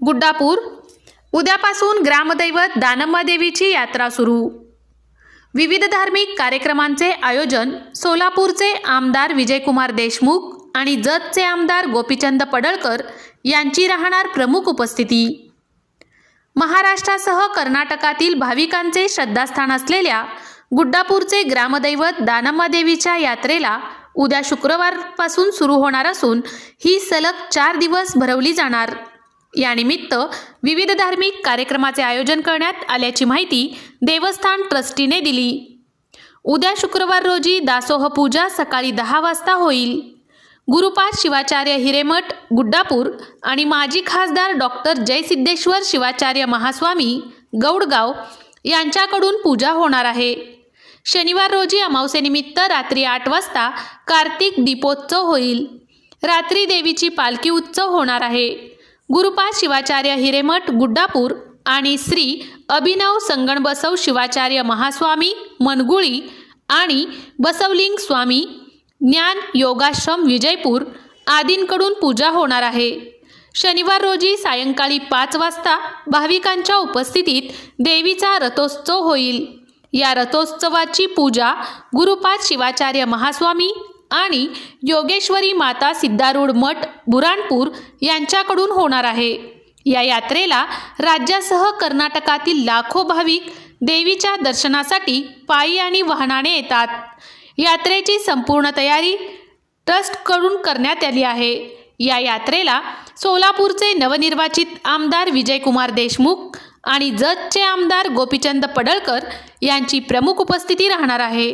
गुड्डापूर. उद्यापासून ग्रामदैवत दानम्मा देवीची यात्रा सुरू. विविध धार्मिक कार्यक्रमांचे आयोजन सोलापूरचे आमदार विजयकुमार देशमुख आणि जतचे आमदार गोपीचंद पडळकर यांची राहणार प्रमुख उपस्थिती. महाराष्ट्रासह कर्नाटकातील भाविकांचे श्रद्धास्थान असलेल्या गुड्डापूरचे ग्रामदैवत दानम्मा देवीच्या यात्रेला उद्या शुक्रवारपासून सुरू होणार असून ही सलग चार दिवस भरवली जाणार. यानिमित्त विविध धार्मिक कार्यक्रमाचे आयोजन करण्यात आल्याची माहिती देवस्थान ट्रस्टीने दिली. उद्या शुक्रवार रोजी दासोह पूजा सकाळी दहा वाजता होईल. गुरुपाद शिवाचार्य हिरेमठ गुड्डापूर आणि माजी खासदार डॉक्टर जयसिद्धेश्वर शिवाचार्य महास्वामी गौडगाव यांच्याकडून पूजा होणार आहे. शनिवार रोजी अमावस्येनिमित्त रात्री आठ वाजता कार्तिक दीपोत्सव होईल. रात्री देवीची पालखी उत्सव होणार आहे. गुरुपाद शिवाचार्य हिरेमठ गुड्डापूर आणि श्री अभिनव संगण बसव शिवाचार्य महास्वामी मनगुळी आणि बसवलिंग स्वामी ज्ञान योगाश्रम विजयपूर आदींकडून पूजा होणार आहे. शनिवार रोजी सायंकाळी पाच वाजता भाविकांच्या उपस्थितीत देवीचा रथोत्सव होईल. या रथोत्सवाची पूजा गुरुपाद शिवाचार्य महास्वामी आणि योगेश्वरी माता सिद्धारूढ मठ बुराणपूर यांच्याकडून होणार आहे. या यात्रेला राज्यासह कर्नाटकातील लाखो भाविक देवीच्या दर्शनासाठी पायी आणि वाहनाने येतात. यात्रेची संपूर्ण तयारी ट्रस्टकडून करण्यात आली आहे. या यात्रेला सोलापूरचे नवनिर्वाचित आमदार विजयकुमार देशमुख आणि जतचे आमदार गोपीचंद पडळकर यांची प्रमुख उपस्थिती राहणार आहे.